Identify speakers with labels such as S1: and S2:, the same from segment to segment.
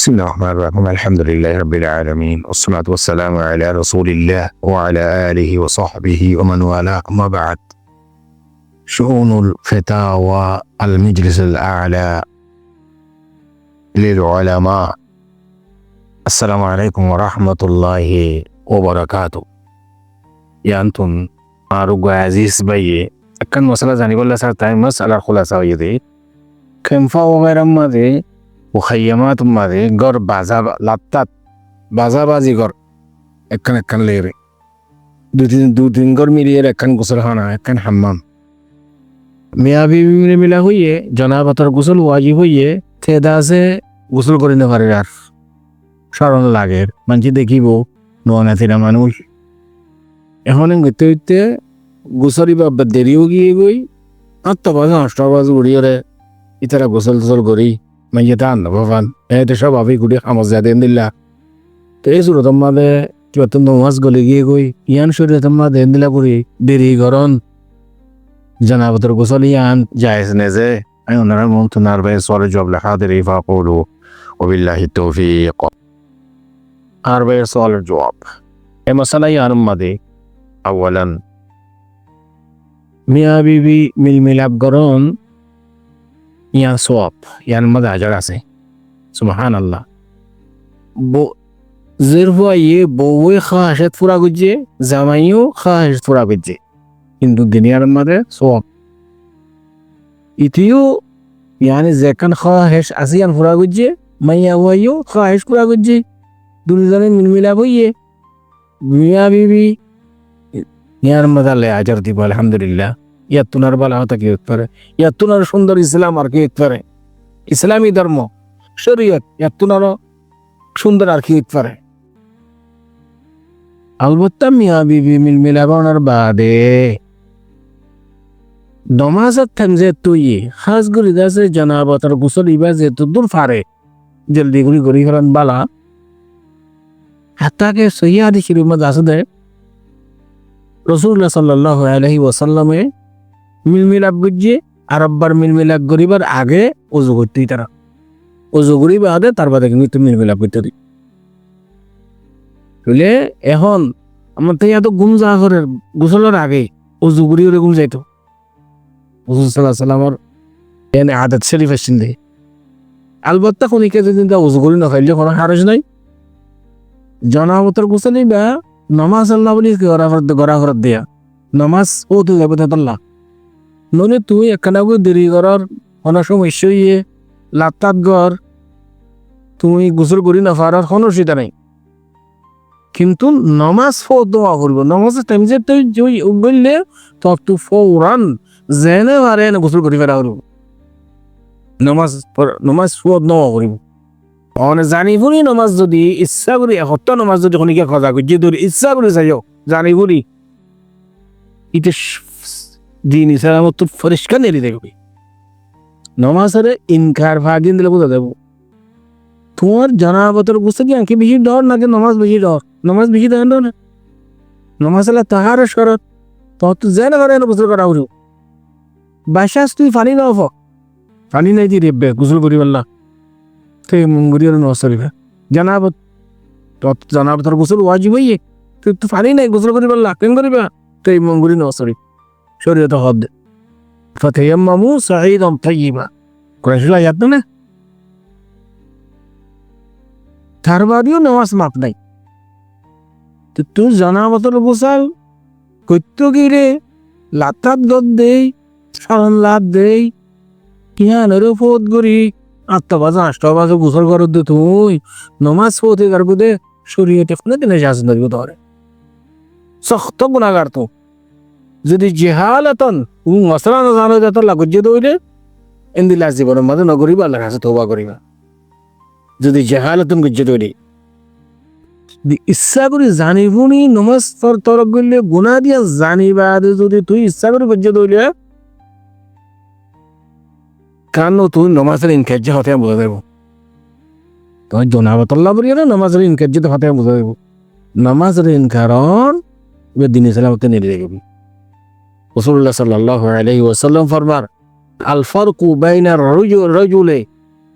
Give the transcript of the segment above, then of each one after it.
S1: بسم الله الرحمن الرحيم. الحمد لله رب العالمين والصلاة والسلام على رسول الله وعلى آله وصحبه ومن والاه. أما بعد شؤون الفتاوى المجلس الأعلى للعلماء. السلام عليكم ورحمة الله وبركاته. يا أنتم أرجو عزيز بي. كان مسألة زاني ولا سرتاي مسألة خلاصة يدي كم فاو غير ما دي মুখাইয়ামাত মাঝে গড় বাজা লাত্তাত বাজাবাজি গড়, একখান একখান লেরে দু তিন দু তিন মিলিয়ে একখান একখান হাম্মাম। মিয়া বিবি মিলে মিলা হইয়ে, জনাবতর গোসল হইয়ে, থেদা আছে গোসল করে নিতে পারে আর। স্মরণ লাগে, মানছি দেখিব নোয়ানা থিরা মানুষ। এখন গইতে হইতে গোসলি বা দেরিও গিয়ে গই আটটা বাজে আটটা বাজে উড়িয়ে ইতারা গোসল টোসল করি। মাইয়াতান বাবান এতে সব আবি গুড়ি খামজ যাদেন দিল্লা তো এই সুরত মাদে কিবা তো নমাজ গলে গিয়ে গই ইয়ান শরীরে তোমা দেন দিলা করি দেরি গরন জানাবতর গোসল ইয়ান জায়েজ নে যে আমি ওনারা মন তো নারবে সরে জব লেখা দে রিফা কলু ওবিল্লাহি তৌফিক আরবে সল জবাব এ মশালা ইয়ান মাদে আওয়ালান মিয়া বিবি মিল মিলাপ গরন ইয়ান সোয়াব, ইয়ান মধ্যে হাজার আছে। সুবহান আল্লাহ বো জিরফা ইয়ে বউয়ে খাহাসেত ফুরা গুজে, জামাইও খাহাস ফুরা গুজে। কিন্তু দুনিয়ার মধ্যে সোয়াব। ইতিও ইয়ানি যেখান খাহাস আছে ইয়ান ফুরা গুজে মাইয়া হইও খাহাস ফুরা গুজে। দুজনে মিলমিলা বইয়ে। মিয়া বিবি ইয়ার মধ্যে হাজার দিব, আলহামদুলিল্লাহ। ইয়াতুনার বালা হতা কি পারে? ইয়াতুনার সুন্দর ইসলাম আর কি পারে? ইসলামী ধর্ম, শরীয়ত, ইয়াতুনারও সুন্দর আর কি পারে? আলবত্তা মিয়া বিবি মিল মিলাবার বাদে। নমাজত থাম যে তুই খাস গুলি দাসে জনাবতার গুসল ইবা যে তো দূর ফারে। জলদি গুলি ফেলান বালা। হাতাকে সহিয়া দিছিল মধ্যে আছে দে। রসুল্লাহ সাল্লাহ আলহি ওসাল্লামে মিলমিলাপ গুজিয়ে আর আব্বার মিলমিলাপ করিবার আগে অজু করতেই তারা অজু করি বাদে তার বাদে কিন্তু মিলমিলাপ করতে দিই বুঝলে এখন আমার তো এত গুম যা করে, গোসলের আগে অজু করি ওরে গুম যাইতো। হুজুর সাল্লাহ সাল্লামর এনে আদত শরীফ আসছেন দে। আলবত্তা খনিকে যদি তা অজু করি নখাইলে কোনো হারজ নাই। জনাবতর গোসলি বা নমাজ আল্লাহ বলি গড়া ঘরত দিয়া। নমাজ ও তুই যাবে তাল্লাহ নলে তুই একখানা দেরি করার অনেক সমস্যা ইয়ে লাত্তাত গর তুমি গোসল করি না পারার কোনো অসুবিধা নাই। কিন্তু নমাজ ফো দোয়া করব। নমাজের টাইম যে তুই জই বললে তো তুই ফৌরান জেনে পারে না গোসল করি ফেরা করব। নমাজ নমাজ ফো দোয়া করিব। অনে জানি ফুরি নমাজ যদি, ইচ্ছা করি এসপ্তাহ নমাজ যদি শনিকে সজা কৰি ধৰি ইচ্ছা কৰি চাইও জানি ফুরি ইতে দিন ইসলামত তো পরিষ্কার নেড়ি দেখবি নমাজের ইনকার ভাগিন দিলে বোঝা দেবো তোমার জানাবতর বুঝতে কি আঁকি বেশি ডর নাকি নমাজ বেশি ডর নমাজ বেশি দেন না নমাজ হলে তাহার শরৎ তত তো যে না করে গোসল করা উঠো বাসাস তুই পানি নাও ফ পানি নাই দিয়ে রেবে গোসল করি পারলা তুই মঙ্গুরি করিবে জানাবত তত জানাবতর গোসল ওয়াজিব হইয়ে তুই তো পানি নাই গোসল করি পারলা কেন করিবা তুই মঙ্গুরি নষ্ট শরীয়ত হদ। ফতেয়াম্মামু সাঈদান তাইয়্যিবা কুরাইশরা আয়াত না? তার বাদেও নামাজ মাপ নাই। তো তুই জানাবতর গোসাল কইত কি রে? লাতাত গদ দেই সারান লাত দেই কিহানের ফোত করি। আটটা বাজে আটটা বাজে গোসল করত দে তুই। নমাজ ফোতে করব দে, শরীয়তে কোনো দিনে শাসন ধরবো তোরে সখ্ত গুণাগার তো। যদি জেহালাতন উ মশলা না জানো যত লাগজ্জে দইলে এন্দিলা জীবনের মাঝে নগরিবা আল্লাহর কাছে তৌবা করিবা যদি জেহালাতন গজ্জে দইলে ইচ্ছা করে জানিবনি, নমাজ তোর তরক করলে গুণা দিয়া জানিবা যদি তুই ইচ্ছা করে গজ্জে দইলে কারণ তুই নমাজের ইনকার্য হতে বোঝা দেব তোমার জনাবতল্লা বলিয়া না নমাজের ইনকার্য হতে বোঝা দেব নমাজের ইনকারণ দিন ইসলামতে নেড়ে দেখবি রসুল্লাহ সাল্লাহ আলহি ওসাল্লাম ফরমার, আল ফরকু বাইনার রজুলে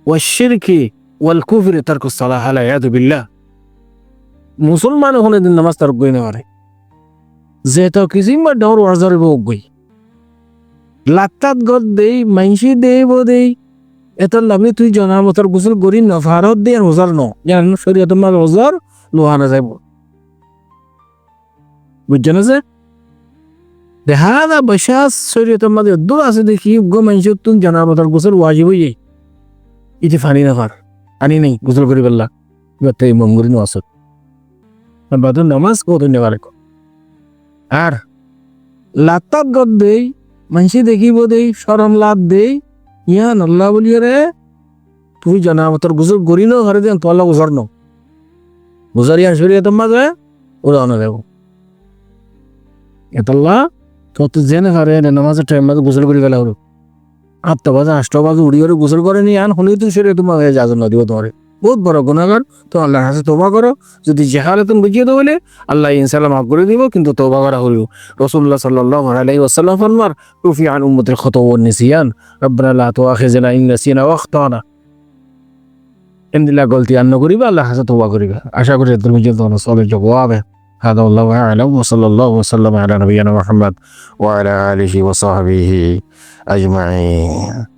S1: ওয়াশিরকি ওয়াল কুফরি তারকু সালাহ আলাইয়াদু বিল্লাহ। মুসলমান ওখানে দিন নামাজ তার গই না পারে। যে তো কিছুই বা ডর ওয়াজার বউ গই। লাত্তাত গদ দেই মাইনসি দেই বো দেই। এত লাভে তুই জনা মতর গোসল করি ন ভারত দে আর ওজার ন। জান শরীয়ত মাল ওজার লোহা না যাইব। বুঝছেন যে? দেখা দা বৈশা মাল দূর আছে দেখি গো মাইনসি তুই জনা মতর গোসল ওয়াজিব হয়ে যাই ইতি ফানি না আনি নেই, গোসল করি পেলা এবার তাই মম করি বাদ নামাজ কত নেবার আর লাত্তাত গদ দেই, মানসি দেখিব দেই সরম লাভ দেই ইয়া নল্লা বলিয়ে রে তুই জানা তোর গুজর গরি নো ঘরে দেন তোলা গুজর নো গুজর ইয়ান শরীয় তো মাঝে, ওরা অন দেব। এতল্লা তো তুই জেনে ঘরে নামাজের টাইম মাঝে গোসল করি গেলে হলো। আটটা বাজে আটটা বাজে, উড়ি করে গোসল করে নি আন হলেই তুই শরীরে তোমার যাজন দিব তোমার। বহুত বড় গুণাগার, তো আল্লাহর কাছে তোবা করো। যদি জেহালে তুমি বুঝিয়ে দেবো বলে, আল্লাহ ইনশাল্লাহ মাফ করে দিব, কিন্তু তোবা করা হইব রসুল্লাহ সাল্লাহ আলাই ওসাল্লাম ফরমার রুফি আন উম্মতের খত ও নিসিয়ান, রব্বানা লা তুআখিযনা ইন নাসিনা ওয়া আখতানা। এন্দিলা গলতি আন্ন করিবা আল্লাহ কাছে তোবা করিবা। আশা করি তুমি যে তোমার সবের জবাব। هذا والله أعلم وصلى الله وسلم على نبينا محمد وعلى آله وصحبه أجمعين.